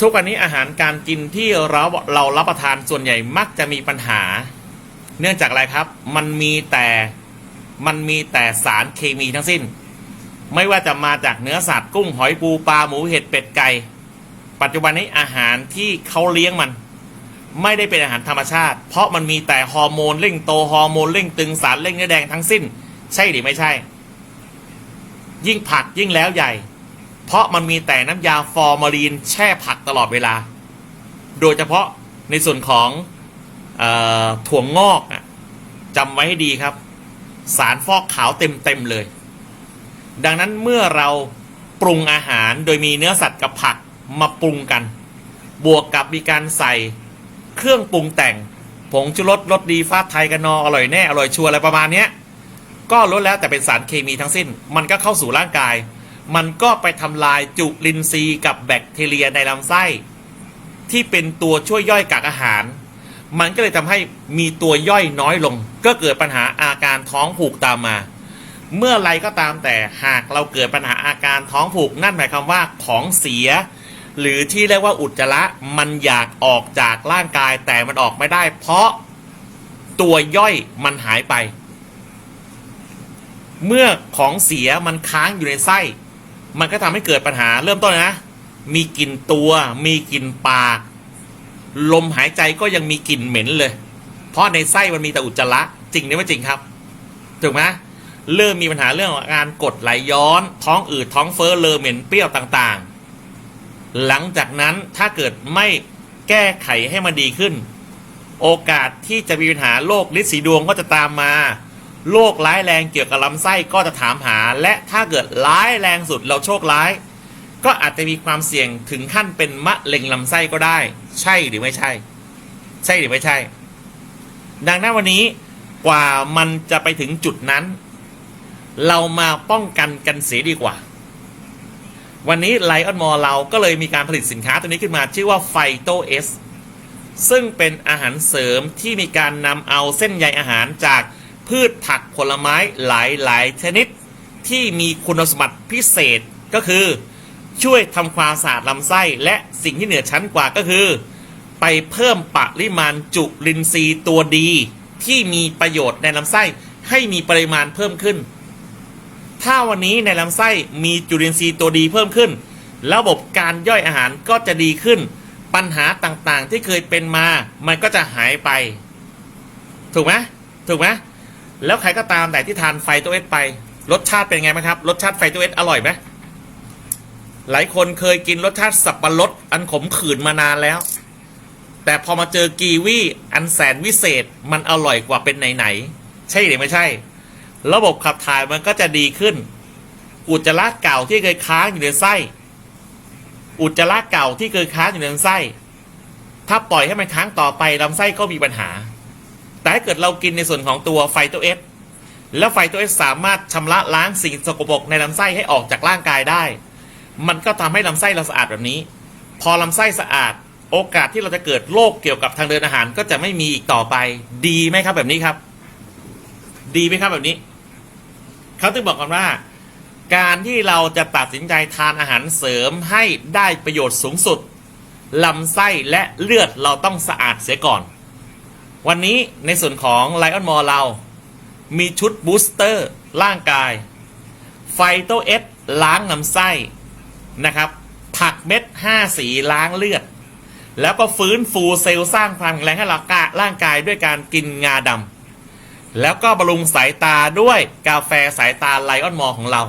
ทุกวันนี้อาหารการกินที่เราเรารับประทานส่วนใหญ่มักจะมีปัญหา เนื่องจากอะไรครับ มันมีแต่มันมีแต่สารเคมีทั้งสิ้น ไม่ว่าจะมาจากเนื้อสัตว์กุ้งหอยปูปลาหมูเห็ดเป็ดไก่ปัจจุบันนี้อาหารที่เขาเลี้ยงมัน ไม่ได้เป็นอาหารธรรมชาติ เพราะมันมีแต่ฮอร์โมนเร่งโตฮอร์โมนเร่งตึงสารเร่งเนื้อแดงทั้งสิ้น ใช่หรือไม่ใช่ ยิ่งผักยิ่งแล้วใหญ่ เพราะมันมีแต่น้ำยาฟอร์มาลีนแช่ผักตลอดเวลา โดยเฉพาะในส่วนของออถั่วงอกอะจำไว้ให้ดีครับ สารฟอกขาวเต็มๆเลย ดังนั้นเมื่อเราปรุงอาหารโดยมีเนื้อสัตว์กับผักมาปรุงกัน บวกกับมีการใส่เครื่องปรุงแต่ง ผงชูรสรสดีฟ้าไทยกันนออร่อยแน่ อร่อยชัวร์อะไรประมาณนี้ก็ล้วนแล้วแต่เป็นสารเคมีทั้งสิ้น มันก็เข้าสู่ร่างกาย มันก็ไปทำลายจุลินทรีย์กับแบคทีเรียในลำไส้ ที่เป็นตัวช่วยย่อยกากอาหาร มันก็เลยทำให้มีตัวย่อยน้อยลง ก็เกิดปัญหาอาการท้องผูกตามมา เมื่อไรก็ตามแต่หากเราเกิดปัญหาอาการท้องผูกนั่นหมายความว่าของเสีย หรือที่เรียกว่าอุจจาระมันอยากออกจากร่างกายแต่มันออกไม่ได้ เพราะตัวย่อยมันหายไป เมื่อของเสียมันค้างอยู่ในไส้ มันก็ทำให้เกิดปัญหาเริ่มต้นนะ มีกลิ่นตัว มีกลิ่นปาก ลมหายใจก็ยังมีกลิ่นเหม็นเลย เพราะในไส้มันมีแต่อุจจาระจริงหรือไม่จริงครับถูกไหมเริ่มมีปัญหาเรื่องของาการกดไหลย้อน ท้องอืดท้องเฟ้อเลอเหม็นเปรี้ยวต่างๆ หลังจากนั้นถ้าเกิดไม่แก้ไขให้มันดีขึ้น โอกาสที่จะมีปัญหาโรคลินสีดวงก็จะตามมา โรคร้ายแรงเกี่ยวกับลำไส้ก็จะถามหา และถ้าเกิดร้ายแรงสุดเราโชคร้าย ก็อาจจะมีความเสี่ยงถึงขั้นเป็นมะเร็งลำไส้ก็ได้ ใช่หรือไม่ใช่ ใช่หรือไม่ใช่ ดังนั้นวันนี้กว่ามันจะไปถึงจุดนั้น เรามาป้องกันกันเสียดีกว่า วันนี้ไลออนมอลเราก็เลยมีการผลิตสินค้าตัวนี้ขึ้นมาชื่อว่าไฟโตเอสซึ่งเป็นอาหารเสริมที่มีการนำเอาเส้นใยอาหารจาก พืชผักผลไม้หลายๆ ชนิดที่มีคุณสมบัติพิเศษก็คือ ช่วยทำความสะอาดลำไส้และสิ่งที่เหนือชั้นกว่าก็คือ ไปเพิ่มปริมาณจุลินทรีย์ตัวดี ที่มีประโยชน์ในลำไส้ให้มีปริมาณเพิ่มขึ้น ถ้าวันนี้ในลำไส้มีจุลินทรีย์ตัวดีเพิ่มขึ้น ระบบการย่อยอาหารก็จะดีขึ้น ปัญหาต่างๆที่เคยเป็นมา มันก็จะหายไป ถูกไหมถูกไหม แล้วใครก็ตามแต่ที่ทานไฟตัวเอสไป รสชาติเป็นไงไหมครับ รสชาติไฟตัวเอสอร่อยไหมหลายคนเคยกินรสชาติสับปะรดอันขมขื่นมานานแล้ว แต่พอมาเจอกีวีอันแสนวิเศษมันอร่อยกว่าเป็นไหนๆใช่หรือไม่ใช่ ระบบขับถ่ายมันก็จะดีขึ้น อุจจาระเก่าที่เคยค้างอยู่ในไส้ อุจจาระเก่าที่เคยค้างอยู่ในลำไส้ ถ้าปล่อยให้มันค้างต่อไปลำไส้ก็มีปัญหา แต่ถ้าเกิดเรากินในส่วนของตัวไฟตัวเอสแล้วไฟตัวเอสสามารถชำระล้างสิ่งสกปรกในลำไส้ให้ออกจากร่างกายได้ มันก็ทำให้ลำไส้เราสะอาดแบบนี้ พอลำไส้สะอาด โอกาสที่เราจะเกิดโรคเกี่ยวกับทางเดินอาหารก็จะไม่มีอีกต่อไป ดีไหมครับแบบนี้ครับ ดีไหมครับแบบนี้เขาถึงบอกกันว่า การที่เราจะตัดสินใจทานอาหารเสริมให้ได้ประโยชน์สูงสุดลำไส้และเลือดเราต้องสะอาดเสียก่อน วันนี้ในส่วนของ Lion m o r เรา มีชุดบูสเตอร์ร่างกาย ไฟโตเอสล้างลำไส้นะครับ ผักเม็ด 5 สีล้างเลือด แล้วก็ฟื้นฟูเซลล์สร้างความแข็งแรงให้ร่างกายด้วยการกินงาดำแล้วก็บำรุงสายตาด้วยกาแฟสายตาไลออนมอของเรา